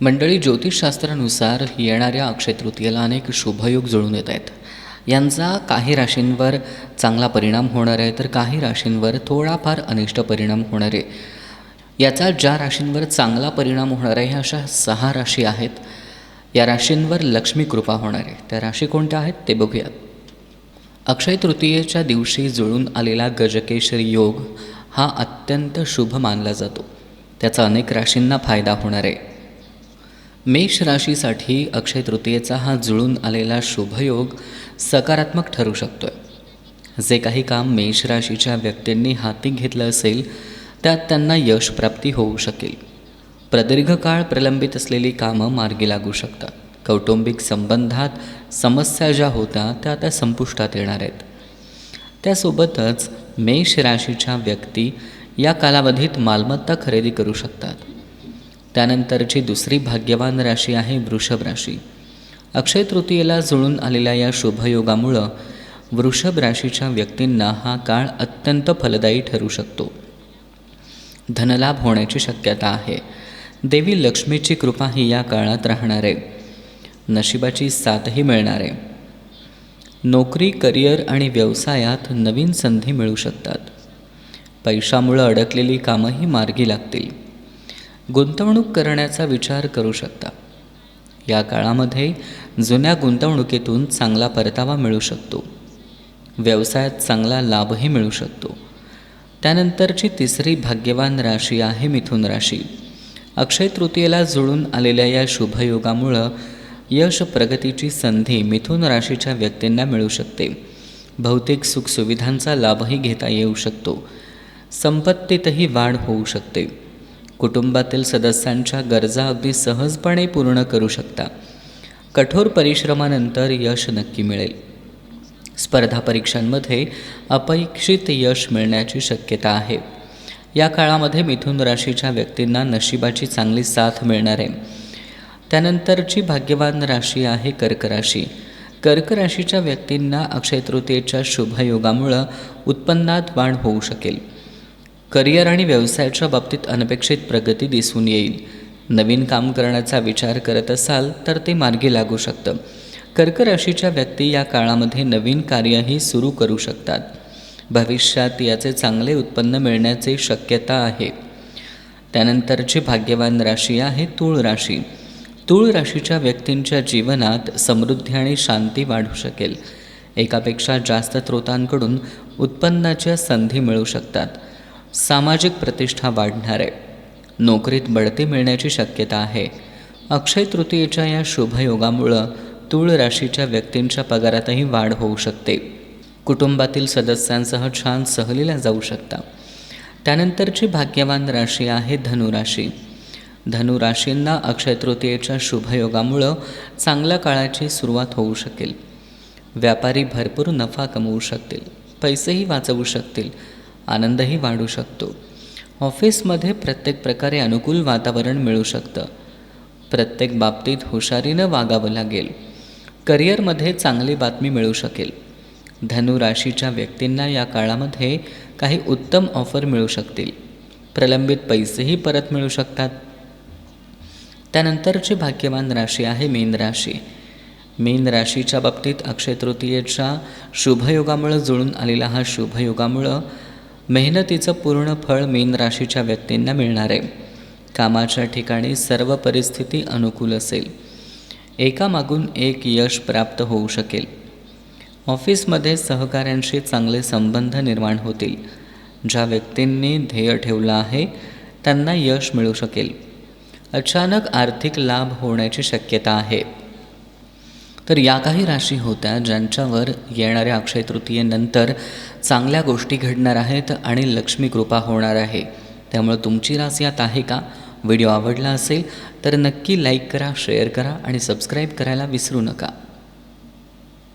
मंडळी ज्योतिषशास्त्रानुसार येणाऱ्या अक्षय तृतीयेला अनेक शुभयोग जुळून येत आहेत. यांचा काही राशींवर चांगला परिणाम होणार आहे तर काही राशींवर थोडाफार अनिष्ट परिणाम होणार आहे. याचा ज्या राशींवर चांगला परिणाम होणार आहे ह्या अशा सहा राशी आहेत. या राशींवर लक्ष्मी कृपा होणार आहे. त्या राशी कोणत्या आहेत ते बघूयात. अक्षय तृतीयेच्या दिवशी जुळून आलेला गजकेशरी योग हा अत्यंत शुभ मानला जातो. त्याचा अनेक राशींना फायदा होणार आहे. मेष राशीसाठी अक्षय तृतीयेचा हा जुळून आलेला शुभयोग सकारात्मक ठरू शकतोय. जे काही काम मेष राशीच्या व्यक्तींनी हाती घेतलं असेल त्यात त्यांना यश प्राप्ती होऊ शकेल. प्रदीर्घ काळ प्रलंबित असलेली कामं मार्गी लागू शकतात. कौटुंबिक संबंधात समस्या ज्या होत्या त्या आता संपुष्टात येणार आहेत. त्यासोबतच मेष राशीच्या व्यक्ती या कालावधीत मालमत्ता खरेदी करू शकतात. त्यानंतरची दुसरी भाग्यवान राशी आहे वृषभ राशी. अक्षय तृतीयेला जुळून आलेल्या या शुभयोगामुळं वृषभ राशीच्या व्यक्तींना हा काळ अत्यंत फलदायी ठरू शकतो. धनलाभ होण्याची शक्यता आहे. देवी लक्ष्मीची कृपा ही या काळात राहणार आहे. नशिबाची साथही मिळणार आहे. नोकरी करिअर आणि व्यवसायात नवीन संधी मिळू शकतात. पैशामुळं अडकलेली कामंही मार्गी लागतील. गुंतवणूक करण्याचा विचार करू शकता. या काळामध्ये जुन्या गुंतवणुकीतून चांगला परतावा मिळू शकतो. व्यवसायात चांगला लाभही मिळू शकतो. त्यानंतरची तिसरी भाग्यवान राशी आहे मिथुन राशी. अक्षय तृतीयेला जुळून आलेल्या या शुभयोगामुळं यश प्रगतीची संधी मिथुन राशीच्या व्यक्तींना मिळू शकते. भौतिक सुखसुविधांचा लाभही घेता येऊ शकतो. संपत्तीतही वाढ होऊ शकते. कुटुंबातील सदस्यांच्या गरजा अगदी सहजपणे पूर्ण करू शकता. कठोर परिश्रमानंतर यश नक्की मिळेल. स्पर्धा परीक्षांमध्ये अपेक्षित यश मिळण्याची शक्यता आहे. या काळामध्ये मिथुन राशीच्या व्यक्तींना नशिबाची चांगली साथ मिळणार आहे. त्यानंतरची भाग्यवान राशी आहे कर्क राशी. कर्क राशीच्या व्यक्तींना अक्षय तृतीयेच्या शुभयोगामुळं उत्पन्नात वाढ होऊ शकेल. करिअर आणि व्यवसायाच्या बाबतीत अनपेक्षित प्रगती दिसून येईल. नवीन काम करण्याचा विचार करत असाल तर ते मार्गी लागू शकतं. कर्क राशीच्या व्यक्ती या काळामध्ये नवीन कार्यही सुरू करू शकतात. भविष्यात याचे चांगले उत्पन्न मिळण्याची शक्यता आहे. त्यानंतरची भाग्यवान राशी आहे तूळ राशी. तूळ राशीच्या व्यक्तींच्या जीवनात समृद्धी आणि शांती वाढू शकेल. एकापेक्षा जास्त स्रोतांकडून उत्पन्नाच्या संधी मिळू शकतात. सामाजिक प्रतिष्ठा वाढणार. आहे नोकरीत बढती मिळण्याची शक्यता आहे. अक्षय तृतीयेच्या या शुभयोगामुळं तूळ राशीच्या व्यक्तींच्या पगारातही वाढ होऊ शकते. कुटुंबातील सदस्यांसह छान सहलीला जाऊ शकता. त्यानंतरची भाग्यवान राशी आहे धनुराशी. धनुराशींना अक्षय तृतीयेच्या शुभयोगामुळं चांगल्या काळाची सुरुवात होऊ शकेल. व्यापारी भरपूर नफा कमवू शकतील. पैसेही वाचवू शकतील. आनंदही वाढू शकतो. ऑफिसमध्ये प्रत्येक प्रकारे अनुकूल वातावरण मिळू शकतं. प्रत्येक बाबतीत हुशारीनं वागावं लागेल. करिअरमध्ये चांगली बातमी मिळू शकेल. धनुराशीच्या व्यक्तींना या काळामध्ये काही उत्तम ऑफर मिळू शकतील. प्रलंबित पैसेही परत मिळू शकतात. त्यानंतरची भाग्यवान राशी आहे मीन राशी. मीन राशीच्या बाबतीत अक्षय तृतीयेच्या शुभयोगामुळं जुळून आलेला हा शुभयोगामुळं मेहनतीचं पूर्ण फळ मीन राशीच्या व्यक्तींना मिळणार आहे. कामाच्या ठिकाणी सर्व परिस्थिती अनुकूल असेल. एकामागून एक यश प्राप्त होऊ शकेल. ऑफिसमध्ये सहकाऱ्यांशी चांगले संबंध निर्माण होतील. ज्या व्यक्तींनी ध्येय ठेवलं आहे त्यांना यश मिळू शकेल. अचानक आर्थिक लाभ होण्याची शक्यता आहे. तर या काही राशी होत्या ज्यांच्यावर येणाऱ्या अक्षय तृतीयेनंतर चांगल्या गोष्टी घडणार आहेत आणि लक्ष्मी कृपा होणार आहे. त्यामुळं तुमची रास यात आहे का? व्हिडिओ आवडला असेल तर नक्की लाईक करा शेअर करा आणि सबस्क्राईब करायला विसरू नका.